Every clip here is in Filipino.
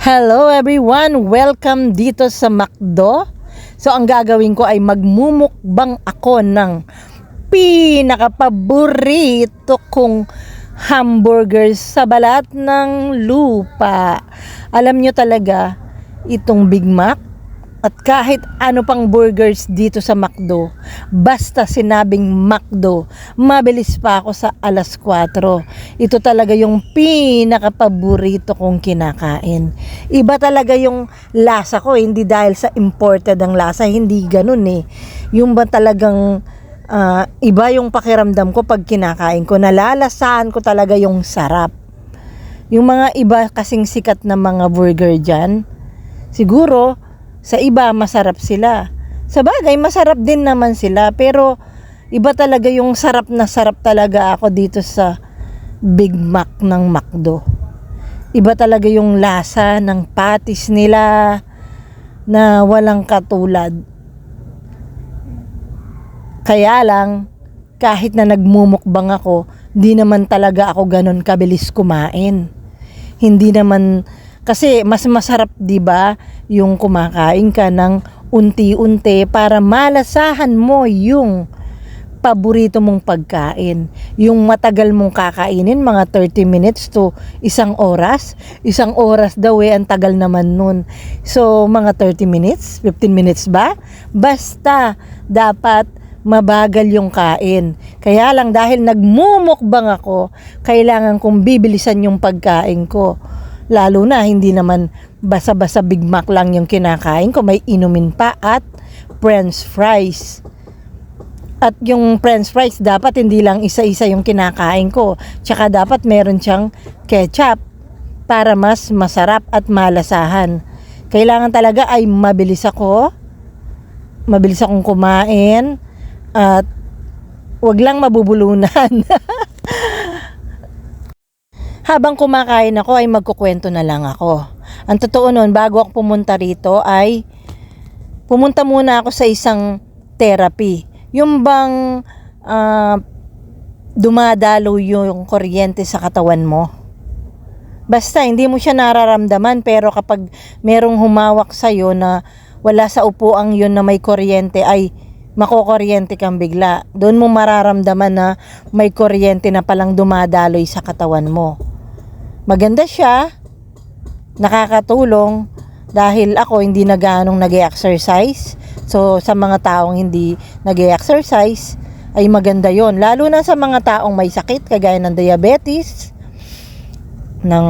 Hello everyone! Welcome dito sa McDo. So ang gagawin ko ay magmumukbang ako ng pinakapaborito kong hamburgers sa balat ng lupa. Alam nyo talaga, itong Big Mac at kahit ano pang burgers dito sa McDo, basta sinabing McDo, mabilis pa ako sa alas 4. Ito talaga yung pinakapaborito kong kinakain. Iba talaga yung lasa ko, hindi dahil sa imported ang lasa, hindi ganun eh. Yung ba talagang ah, iba yung pakiramdam ko pag kinakain ko, nalalasahan ko talaga yung sarap. Yung mga iba kasing sikat na mga burger dyan, siguro, sa iba masarap sila. Sa bagay, masarap din naman sila. Pero, iba talaga yung sarap na sarap talaga ako dito sa Big Mac ng McDo. Iba talaga yung lasa ng patis nila na walang katulad. Kaya lang, kahit na nagmumukbang ako, di naman talaga ako ganun kabilis kumain. Hindi naman kasi mas masarap 'di ba yung kumakain ka ng unti-unti para malasahan mo yung paborito mong pagkain. Yung matagal mong kakainin, mga 30 minutes to isang oras. Isang oras daw eh, ang tagal naman nun. So, mga 30 minutes, 15 minutes ba? Basta, dapat mabagal yung kain. Kaya lang dahil nagmumukbang ako, kailangan kong bibilisan yung pagkain ko. Lalo na hindi naman basa-basa Big Mac lang yung kinakain ko, may inumin pa at french fries. At yung french fries dapat hindi lang isa-isa yung kinakain ko. Tsaka dapat meron siyang ketchup para mas masarap at malasahan. Kailangan talaga ay mabilis ako. Mabilis akong kumain at wag lang mabubulunan. Habang kumakain ako ay magkukwento na lang ako. Ang totoo nun, bago ako pumunta rito ay pumunta muna ako sa isang therapy. Yung bang ah, dumadalo yung kuryente sa katawan mo. Basta hindi mo siya nararamdaman pero kapag merong humawak sa'yo na wala sa upuang yun na may kuryente ay makokuryente kang bigla. Doon mo mararamdaman na may kuryente na palang dumadaloy sa katawan mo. Maganda siya, nakakatulong. Dahil ako hindi na ganong nag exercise So sa mga taong hindi nag exercise ay maganda yon Lalo na sa mga taong may sakit kagaya ng diabetes, ng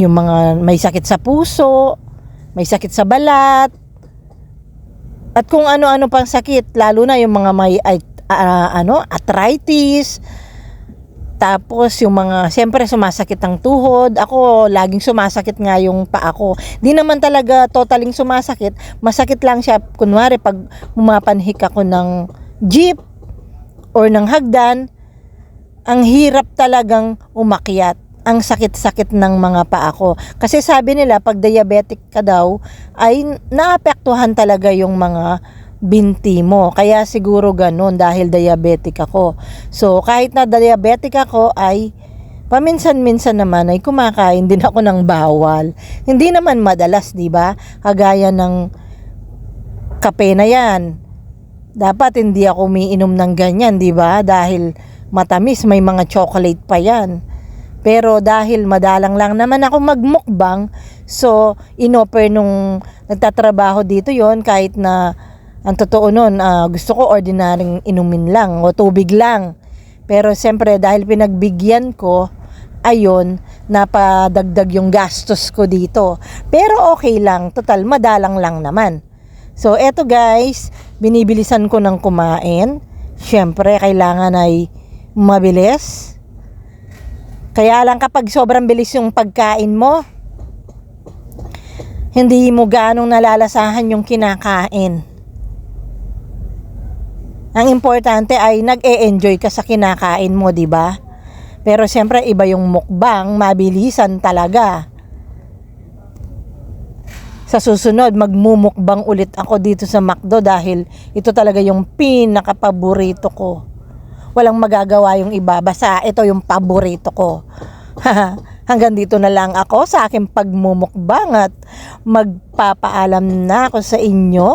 yung mga may sakit sa puso, may sakit sa balat, at kung ano-ano pang sakit, lalo na yung mga may ah, ano, arthritis, tapos yung mga, siyempre sumasakit ang tuhod. Ako, laging sumasakit nga yung paa ko. Di naman talaga totaling sumasakit. Masakit lang siya, kunwari pag mumapanhik ako ng jeep or ng hagdan, ang hirap talagang umakyat. Ang sakit-sakit ng mga paa ko. Kasi sabi nila, pag diabetic ka daw, ay naapektuhan talaga yung mga binti mo. Kaya siguro ganun dahil diabetic ako. So kahit na diabetic ako ay paminsan-minsan naman ay kumakain din ako ng bawal. Hindi naman madalas, 'di ba? Kagaya ng kape na 'yan. Dapat hindi ako umiinom ng ganyan, 'di ba? Dahil matamis, may mga chocolate pa 'yan. Pero dahil madalang lang naman ako magmukbang, so inoffer nung nagtatrabaho dito yon kahit na ang totoo nun, uh, gusto ko ordinaryong inumin lang o tubig lang. Pero siyempre dahil pinagbigyan ko, ayon, napadagdag yung gastos ko dito. Pero okay lang, total madalang lang naman. So eto guys, binibilisan ko ng kumain. Siyempre kailangan ay mabilis. Kaya lang kapag sobrang bilis yung pagkain mo, hindi mo ganong nalalasahan yung kinakain. Ang importante ay nag-e-enjoy ka sa kinakain mo, 'di ba? Pero siyempre iba yung mukbang, mabilisan talaga. Sa susunod, magmumukbang ulit ako dito sa McDo dahil ito talaga yung pinaka-paborito ko. Walang magagawa yung iba, basta ito yung paborito ko. Hanggang dito na lang ako sa aking pagmumukbang at magpapaalam na ako sa inyo.